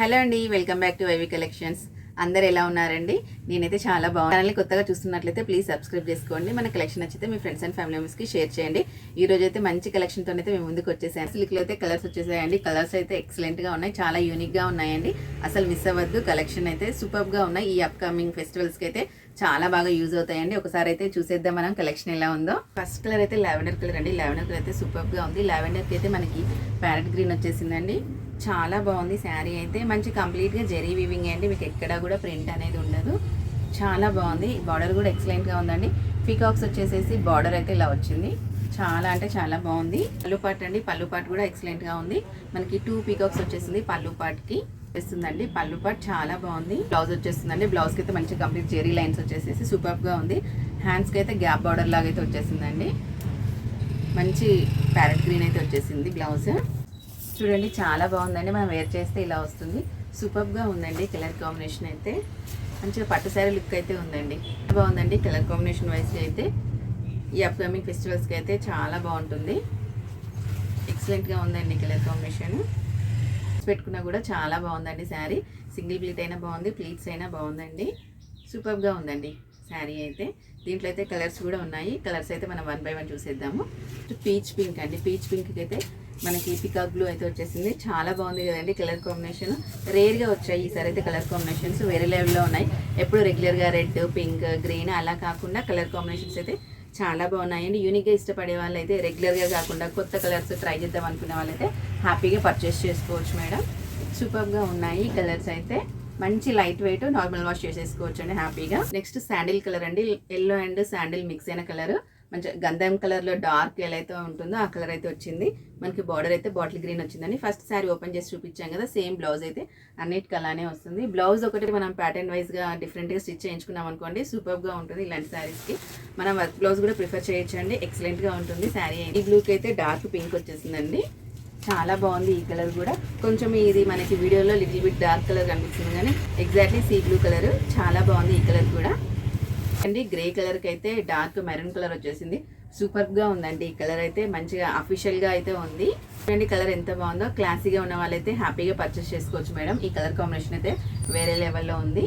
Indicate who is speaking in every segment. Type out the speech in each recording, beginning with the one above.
Speaker 1: Hello అండి welcome back to Y V collections. అందరు ఎలా ఉన్నారండి? నేనైతే చాలా బాగున్నాను ఛానల్ని కొత్తగా చూస్తున్నట్లయితే ప్లీజ్ సబ్స్క్రైబ్ చేసుకోండి. మన కలెక్షన్ నచ్చితే మీ ఫ్రెండ్స్ అండ్ ఫ్యామిలీ మెంబర్స్కి షేర్ చేయండి. ఈ రోజు అయితే మంచి కలెక్షన్తో అయితే మేము ముందుకు వచ్చేసాను సిల్క్లో అయితే కలర్స్ వచ్చేసాయండి. కలర్స్ అయితే ఎక్సలెంట్గా ఉన్నాయి. చాలా యూనిక్గా ఉన్నాయండి. అసలు మిస్ అవ్వద్దు. కలెక్షన్ అయితే సూపర్గా ఉన్నాయి. ఈ అప్కమింగ్ ఫెస్టివల్స్కి అయితే చాలా బాగా యూజ్ అవుతాయండి. ఒకసారి అయితే చూసేద్దాం మనం కలెక్షన్ ఎలా ఉందో. ఫస్ట్ కలర్ అయితే లావెండర్ కలర్ అండి. లావెండర్ కలర్ అయితే సూపర్గా ఉంది. లావెండర్కి అయితే మనకి ప్యారెట్ గ్రీన్ వచ్చేసిందండి. చాలా బాగుంది శారీ అయితే. మంచి కంప్లీట్గా జెరీ వీవింగ్ అండి. మీకు ఎక్కడా కూడా ప్రింట్ అనేది ఉండదు. చాలా బాగుంది. బార్డర్ కూడా ఎక్సలెంట్గా ఉందండి. పీకాక్స్ వచ్చేసేసి బార్డర్ అయితే ఇలా వచ్చింది. చాలా అంటే చాలా బాగుంది. పళ్ళు పాట్ అండి. పళ్ళు పాట్ కూడా ఎక్సలెంట్గా ఉంది. మనకి టూ పీకాక్స్ వచ్చేసింది. పళ్ళు పాట్కి వస్తుందండి. పళ్ళు పాట్ చాలా బాగుంది. బ్లౌజ్ వచ్చేస్తుందండి. బ్లౌజ్కి అయితే మంచి కంప్లీట్ జెరీ లైన్స్ వచ్చేసేసి సూపర్గా ఉంది. హ్యాండ్స్కి అయితే గ్యాప్ బార్డర్ లాగా అయితే వచ్చేసిందండి. మంచి ప్యారెట్ గ్రీన్ అయితే వచ్చేసింది బ్లౌజ్. చూడండి చాలా బాగుందండి. మనం వేర్ చేస్తే ఇలా వస్తుంది. సూపర్గా ఉందండి కలర్ కాంబినేషన్ అయితే. మంచిగా పట్టుసారీ లుక్ అయితే ఉందండి. బాగుందండి కలర్ కాంబినేషన్ వైజ్ అయితే. ఈ అప్కమింగ్ ఫెస్టివల్స్కి అయితే చాలా బాగుంటుంది. ఎక్సలెంట్గా ఉందండి కలర్ కాంబినేషన్. పెట్టుకున్నా కూడా చాలా బాగుందండి శారీ సింగిల్ ప్లీట్ అయినా బాగుంది ప్లీట్స్ అయినా బాగుందండి. సూపర్గా ఉందండి శారీ అయితే. దీంట్లో అయితే కలర్స్ కూడా ఉన్నాయి. కలర్స్ అయితే మనం వన్ బై వన్ చూసేద్దాము. పీచ్ పింక్ అండి. పీచ్ పింక్కి అయితే మనకి పికాక్ బ్లూ అయితే వచ్చేసింది. చాలా బాగుంది కదండి కలర్ కాంబినేషన్ రేర్గా వచ్చాయి ఈసారి అయితే కలర్ కాంబినేషన్స్ వేరే లెవెల్లో ఉన్నాయి. ఎప్పుడు రెగ్యులర్గా రెడ్ పింక్ గ్రీన్ అలా కాకుండా కలర్ కాంబినేషన్స్ అయితే చాలా బాగున్నాయండి యూనిక్గా ఇష్టపడే వాళ్ళైతే రెగ్యులర్గా కాకుండా కొత్త కలర్స్ ట్రై చేద్దాం అనుకునే వాళ్ళైతే హ్యాపీగా పర్చేస్ చేసుకోవచ్చు మేడం. సూపర్గా ఉన్నాయి కలర్స్ అయితే. మంచి లైట్ వెయిట్ నార్మల్ వాష్ చేసేసుకోవచ్చు అండి హ్యాపీగా నెక్స్ట్ శాండిల్ కలర్ అండి. ఎల్లో అండ్ శాండిల్ మిక్స్ అయిన కలర్ మంచి గంధం కలర్లో డార్క్ ఎలా అయితే ఉంటుందో ఆ కలర్ అయితే వచ్చింది. మనకి బార్డర్ అయితే బాటిల్ గ్రీన్ వచ్చిందని ఫస్ట్ శారీ ఓపెన్ చేసి చూపించాం కదా సేమ్ బ్లౌజ్ అయితే అన్నిటికి అలానే వస్తుంది. బ్లౌజ్ ఒకటి మనం ప్యాటర్న్ వైజ్గా డిఫరెంట్గా స్టిచ్ చేయించుకున్నాం అనుకోండి సూపర్గా ఉంటుంది ఇలాంటి శారీస్కి మనం వర్క్ బ్లౌజ్ కూడా ప్రిఫర్ చేయొచ్చండి ఎక్సలెంట్గా ఉంటుంది శారీ ఈ బ్లూకి అయితే డార్క్ పింక్ వచ్చేసిందండి. చాలా బాగుంది ఈ కలర్ కూడా. కొంచెం ఇది మనకి వీడియోలో లిటిల్ బిట్ డార్క్ కలర్ కనిపిస్తుంది కానీ ఎగ్జాక్ట్లీ సీ బ్లూ కలర్ చాలా బాగుంది ఈ కలర్ కూడా. అండి. గ్రే కలర్కి అయితే డార్క్ మెరూన్ కలర్ వచ్చేసింది. సూపర్గా ఉందండి. ఈ కలర్ అయితే మంచిగా అఫీషియల్గా అయితే ఉంది. చూడండి కలర్ ఎంత బాగుందో. క్లాసీగా ఉన్న వాళ్ళైతే హ్యాపీగా పర్చేస్ చేసుకోవచ్చు మేడం. ఈ కలర్ కాంబినేషన్ అయితే వేరే లెవెల్లో ఉంది.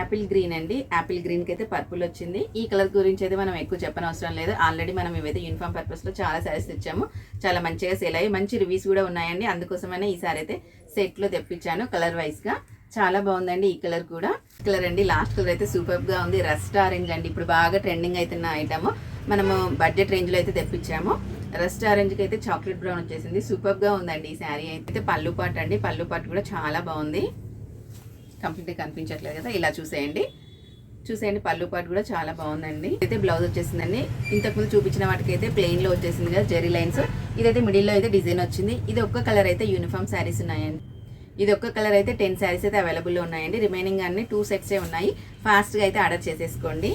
Speaker 1: యాపిల్ గ్రీన్ అండి. యాపిల్ గ్రీన్కి అయితే పర్పుల్ వచ్చింది. ఈ కలర్ గురించి అయితే మనం ఎక్కువ చెప్పనవసరం లేదు. ఆల్రెడీ మనం ఇవైతే యూనిఫామ్ పర్పస్లో చాలా శారీస్ తెచ్చాము. చాలా మంచిగా సేల్ అయ్యి మంచి రివ్యూస్ కూడా ఉన్నాయండి. అందుకోసమైనా ఈ సారీ అయితే సెట్లో తెప్పించాను కలర్ వైజ్గా చాలా బాగుందండి ఈ కలర్ కూడా. కలర్ అండి లాస్ట్ కలర్ అయితే సూపర్గా ఉంది. రస్ట్ ఆరెంజ్ అండి. ఇప్పుడు బాగా ట్రెండింగ్ అవుతున్న ఐటమ్ మనము బడ్జెట్ రేంజ్లో అయితే తెప్పించాము. రస్ట్ ఆరెంజ్కి అయితే చాక్లెట్ బ్రౌన్ వచ్చేసింది. సూపర్గా ఉందండి ఈ శారీ అయితే. పళ్ళు పాటు అండి. పళ్ళు పాటు కూడా చాలా బాగుంది. కంప్లీట్గా కనిపించట్లేదు కదా. ఇలా చూసేయండి. చూసేయండి పళ్ళు పాటు కూడా చాలా బాగుందండి. అయితే బ్లౌజ్ వచ్చేసిందండి. ఇంతకుముందు చూపించిన వాటికైతే ప్లెయిన్లో వచ్చేసింది కదా జెరీ లైన్స్ ఇదైతే మిడిల్లో అయితే డిజైన్ వచ్చింది. ఇది ఒక్క కలర్ అయితే యూనిఫామ్ శారీస్ ఉన్నాయండి. ఇది ఒక్క కలర్ అయితే టెన్ శారీస్ అయితే అవైలబుల్లో ఉన్నాయండి. రిమైనింగ్ అన్ని టూ సెట్సే ఉన్నాయి. ఫాస్ట్గా అయితే ఆర్డర్ చేసేసుకోండి.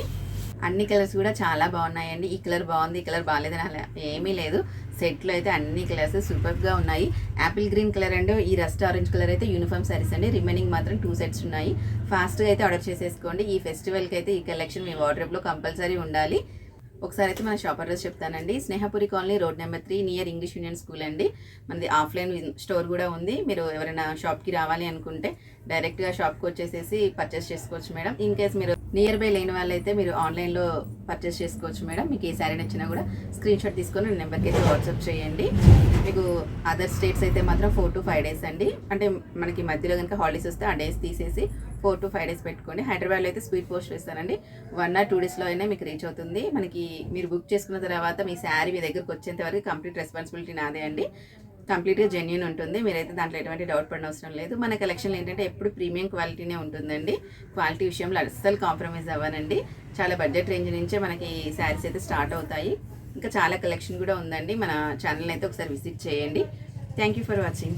Speaker 1: అన్ని కలర్స్ కూడా చాలా బాగున్నాయండి. ఈ కలర్ బాగుంది ఈ కలర్ బాగాలేదని అలా ఏమీ లేదు. సెట్లో అయితే అన్ని కలర్స్ సూపర్గా ఉన్నాయి. యాపిల్ గ్రీన్ కలర్ అండ్ ఈ రస్ట్ ఆరెంజ్ కలర్ అయితే యూనిఫామ్ సారీస్ అండి. రిమైనింగ్ మాత్రం టూ సెట్స్ ఉన్నాయి. ఫాస్ట్గా అయితే ఆర్డర్ చేసేసుకోండి. ఈ ఫెస్టివల్కి అయితే ఈ కలెక్షన్ మీ వార్డ్రోబ్లో కంపల్సరీ ఉండాలి. ఒకసారి అయితే మన షాప్ అడ్రస్ చెప్తానండి. Snehapuri colony road number three near English union school అండి. మనది ఆఫ్లైన్ స్టోర్ కూడా ఉంది. మీరు ఎవరైనా షాప్కి రావాలి అనుకుంటే డైరెక్ట్గా షాప్కి వచ్చేసేసి పర్చేస్ చేసుకోవచ్చు మేడం. ఇన్ కేస్ మీరు నియర్ బై లేని వాళ్ళైతే మీరు ఆన్లైన్లో పర్చేస్ చేసుకోవచ్చు మేడం. మీకు ఏ శారీ నచ్చినా కూడా స్క్రీన్ షాట్ తీసుకొని నెంబర్కి అయితే వాట్సాప్ చేయండి. మీకు అదర్ స్టేట్స్ అయితే మాత్రం ఫోర్ టు ఫైవ్ డేస్ అండి. అంటే మనకి మధ్యలో కనుక హాలిడేస్ వస్తే ఆ డేస్ తీసేసి ఫోర్ టు ఫైవ్ డేస్ పెట్టుకోండి హైదరాబాద్లో అయితే స్పీడ్ పోస్ట్ వేస్తానండి. వన్ ఆర్ టూ డేస్లో అయినా మీకు రీచ్ అవుతుంది. మనకి మీరు బుక్ చేసుకున్న తర్వాత మీ శారీ మీ దగ్గరకు వచ్చేంత వరకు కంప్లీట్ రెస్పాన్సిబిలిటీ నాదే అండి. కంప్లీట్గా జెన్యున్ ఉంటుంది. మీరైతే దాంట్లో ఎటువంటి డౌట్ పడిన అవసరం లేదు. మన కలెక్షన్లో ఏంటంటే ఎప్పుడు ప్రీమియం క్వాలిటీనే ఉంటుందండి. క్వాలిటీ విషయంలో అస్సలు కాంప్రమైజ్ అవ్వనండి. చాలా బడ్జెట్ రేంజ్ నుంచే మనకి శారీస్ అయితే స్టార్ట్ అవుతాయి. ఇంకా చాలా కలెక్షన్ కూడా ఉందండి. మన ఛానల్ అయితే ఒకసారి విజిట్ చేయండి. Thank you for watching.